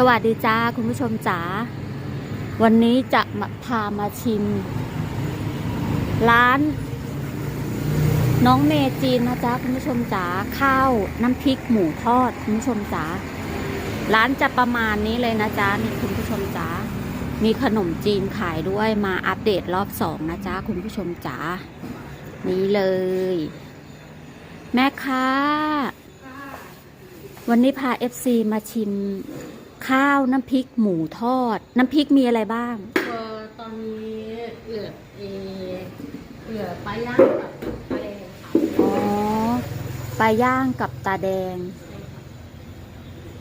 สวัสดีจ้าคุณผู้ชมจ๋าวันนี้จะมาพามาชิม ร้าน น้องเมจีนนะจ๊ะคุณผู้ชมจ๋าข้าวน้ำพริกหมูทอดคุณผู้ชมจ๋าร้านจะประมาณนี้เลยนะจ๊ะนี่คุณผู้ชมจ๋ามีขนมจีนขายด้วยมาอัปเดตรอบสองนะจ๊ะคุณผู้ชมจ๋านี่เลย แม่ค้าวันนี้พา FC มาชิม ข้าวน้ำพริกหมูทอด น้ำพริกมีอะไรบ้าง เออตอนนี้เหลือเอเหลือปลาย่างกับปลาแดงค่ะอ๋อปลาย่างกับตาแดง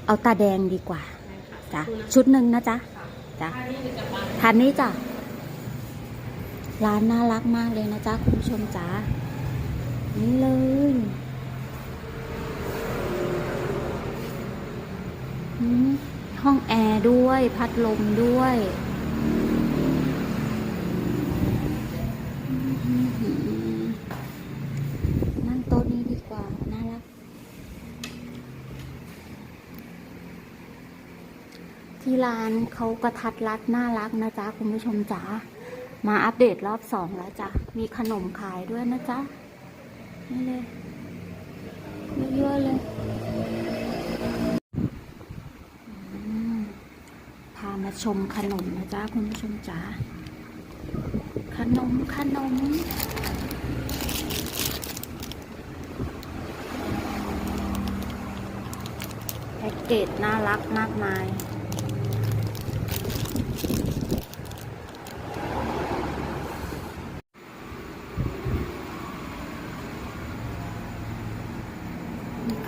เอาตาแดงดีกว่าใช่ค่ะจ้ะชุดหนึ่งนะจ๊ะค่ะจ้ะอันนี้จะปลาทานนี้จ้ะร้านน่ารักมากเลยนะจ๊ะคุณผู้ชมจ๋านี่เลยอืม ห้องแอร์ด้วย พัดลมด้วย นั่งโต๊ะนี้ดีกว่า น่ารัก ที่ร้านเขากระทัดรัดน่ารักนะจ๊ะ คุณผู้ชมจ๋า มาอัปเดตรอบสองแล้วจ้ะ มีขนมขายด้วยนะจ๊ะ นี่เลยเยอะๆเลยอืมพามา ชมขนมนะจ๊ะคุณผู้ชมจ๋าขนมขนมแพ็กเกจน่ารักมากมาย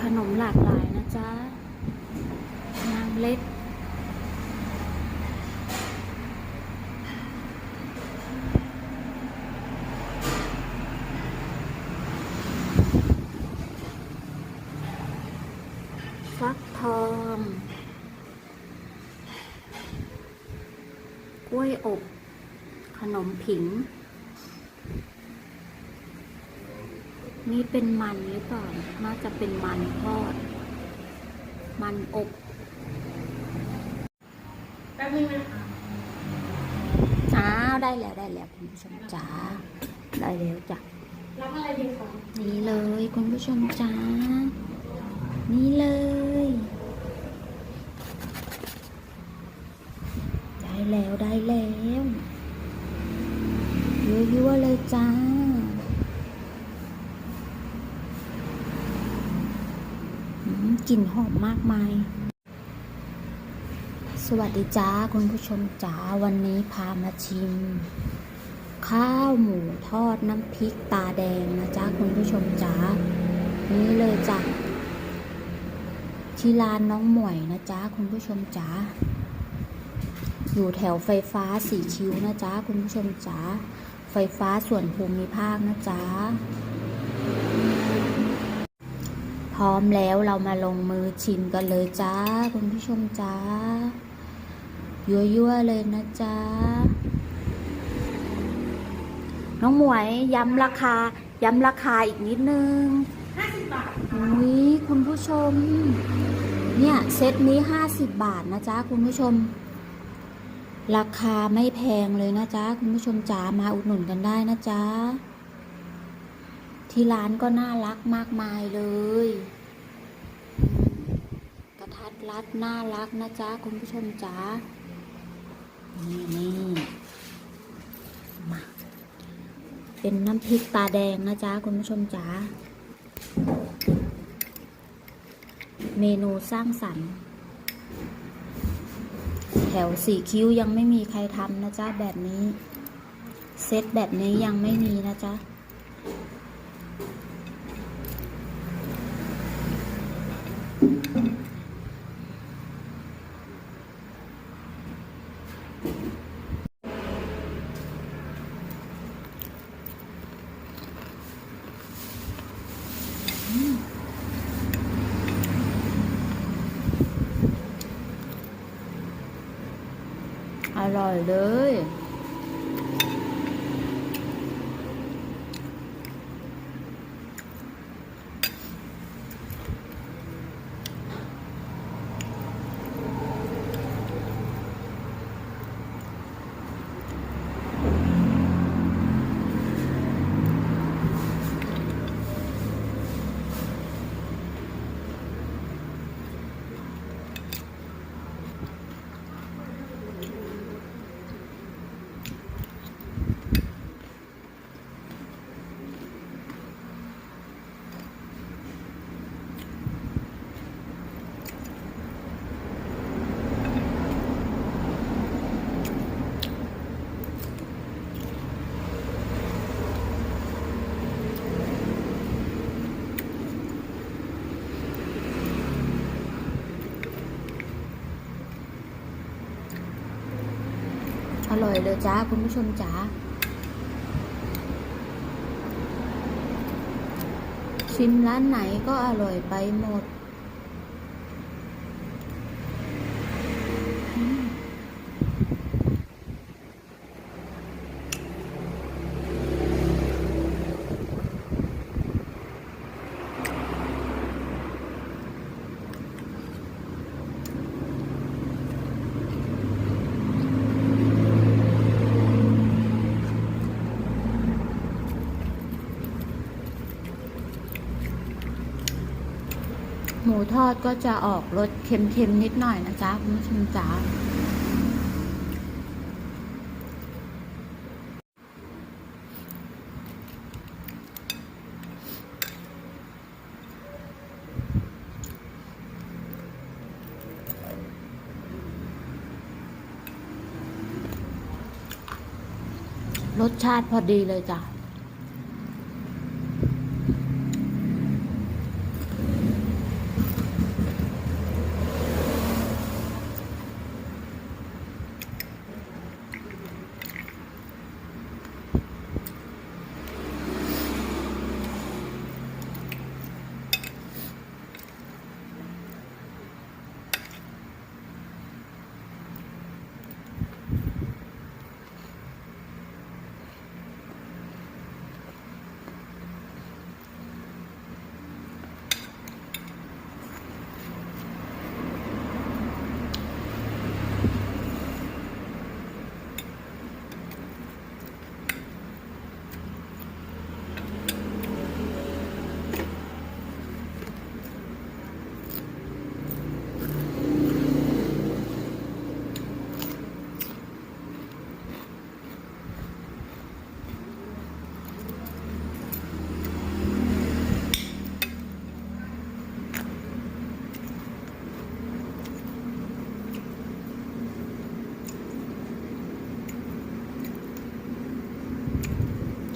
ขนมหลากหลายนะจ๊ะน้ำเล็ก ฟักทอง ก ล้วยอบ ขนมผิง นี่เป็นมันหรือเปล่า น่าจะเป็นมันทอด มันอบแป๊บนึงนะคะอ้าวได้แล้วได้แล้วคุณผู้ชมจ๋า ได้แล้วจ้ะรับอะไรดีคะ นี่เลยคุณผู้ชมจ๋า นี่เลย ได้แล้วได้แล้วยั่วๆเลยจ้า อืม กลิ่นหอมมากมาย สวัสดีจ้าคุณผู้ชมจ๋าวันนี้พามาชิม ข้าวหมูทอดน้ำพริกตาแดงนะจ๊ะคุณผู้ชมจ๋านี่เลยจ้ะที่ร้านน้องหมวยนะจ๊ะคุณผู้ชมจ๋าอยู่แถวไฟฟ้าสีคิ้วนะจ๊ะคุณผู้ชมจ๋าไฟฟ้าส่วนภูมิภาคนะจ๊ะ พร้อมแล้วเรามาลงมือชิมกันเลยจ้า คุณผู้ชมจ้า ยั่วๆเลยนะจ๊ะน้องหมวยย้ำราคา ย้ำราคาอีกนิดนึงห้าสิบบาทอุ้ยคุณผู้ชม เนี่ยเซตนี้ห้าสิบบาทนะจ๊ะคุณผู้ชม ราคาไม่แพงเลยนะจ๊ะคุณผู้ชมจ๋ามาอุดหนุนกันได้นะจ๊ะ ที่ร้านก็น่ารักมากมายเลย กระทัดรัดน่ารักนะจ๊ะคุณผู้ชมจ๋า นี่นี่มาเป็นน้ำพริกตาแดงนะจ๊ะคุณผู้ชมจ๋า เมนูสร้างสรรค์ แถวสี่คิ้วยังไม่มีใครทำนะจ๊ะแบบนี้ เซตแบบนี้ยังไม่มีนะจ๊ะ อร่อยเลย อร่อยเลยจ้าคุณผู้ชมจ้าชิมร้านไหนก็อร่อยไปหมด มูทอดก็จะออกรสเค็มๆนิดหน่อยนะจ๊ะคุณผู้ชมจ๋ารสชาติพอดีเลยจ้ะ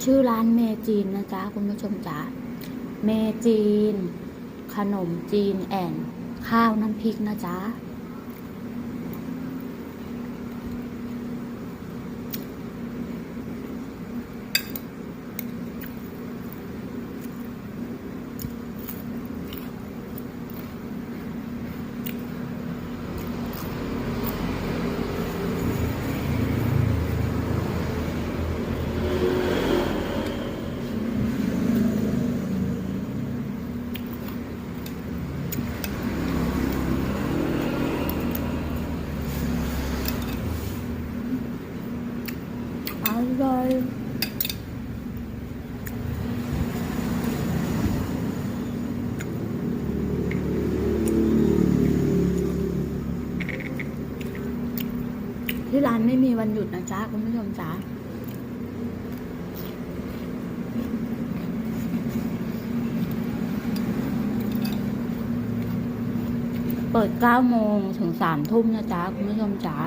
ชื่อร้านเมจีนนะจ๊ะคุณผู้ชมจ๋าเมจีน ขนมจีนแอนข้าวน้ำพริกนะจ๊ะ อร่อย การไม่มีวันหยุดนะจ๊ะคุณผู้ชมจ๋าเปิด9โมงถึง3ทุ่มนะจ๊ะคุณผู้ชมจ๋า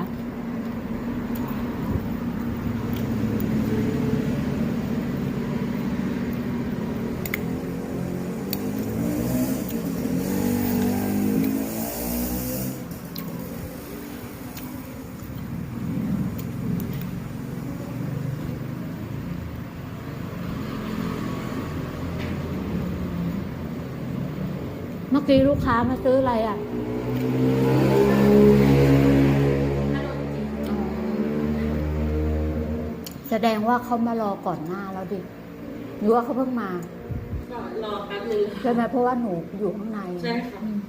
มื่อกี้ลูกค้ามาซื้ออะไรอะแสดงว่าเขามารอก่อนหน้าแล้วดิหรือว่าเขาเพิ่งมาก็รอแป๊บนึงใช่ไหมเพราะว่าหนูอยู่ข้างในใช่ค่ะ อืม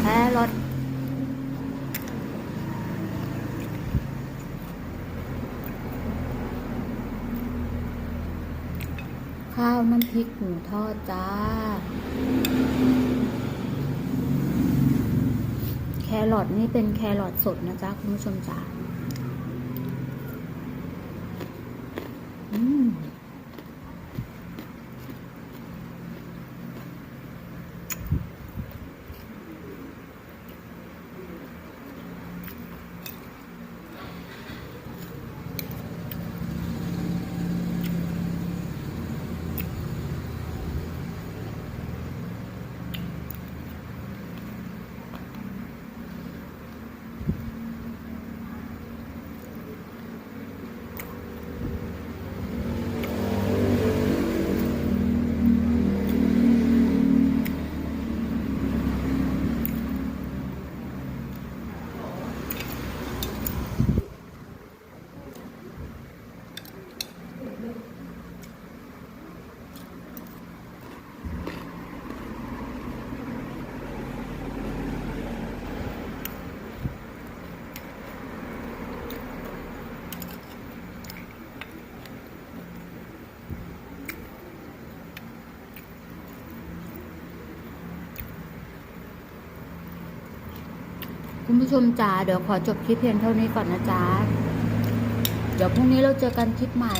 แพ้รถ ข้าวน้ำพริกหมูทอดจ้า แครอทนี่เป็นแครอทสดนะจ๊ะคุณผู้ชมจ้าอืม ผู้ชมจ๋าเดี๋ยวขอจบคลิปเพียงเท่านี้ก่อนนะจ๊ะเดี๋ยวพรุ่งนี้เราเจอกันคลิปใหม่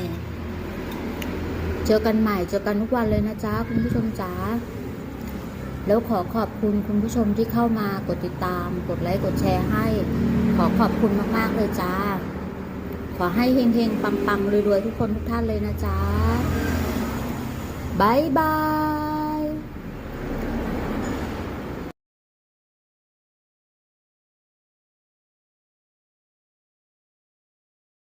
เจอกันใหม่เจอกันทุกวันเลยนะจ๊ะคุณผู้ชมจ๋าแล้วขอขอบคุณคุณผู้ชมที่เข้ามากดติดตาม กดไลค์กดแชร์ให้ ขอขอบคุณมากๆเลยจ้า ขอให้เฮงๆปังๆรวยๆทุกคนทุกท่านเลยนะจ๊ะบายบาย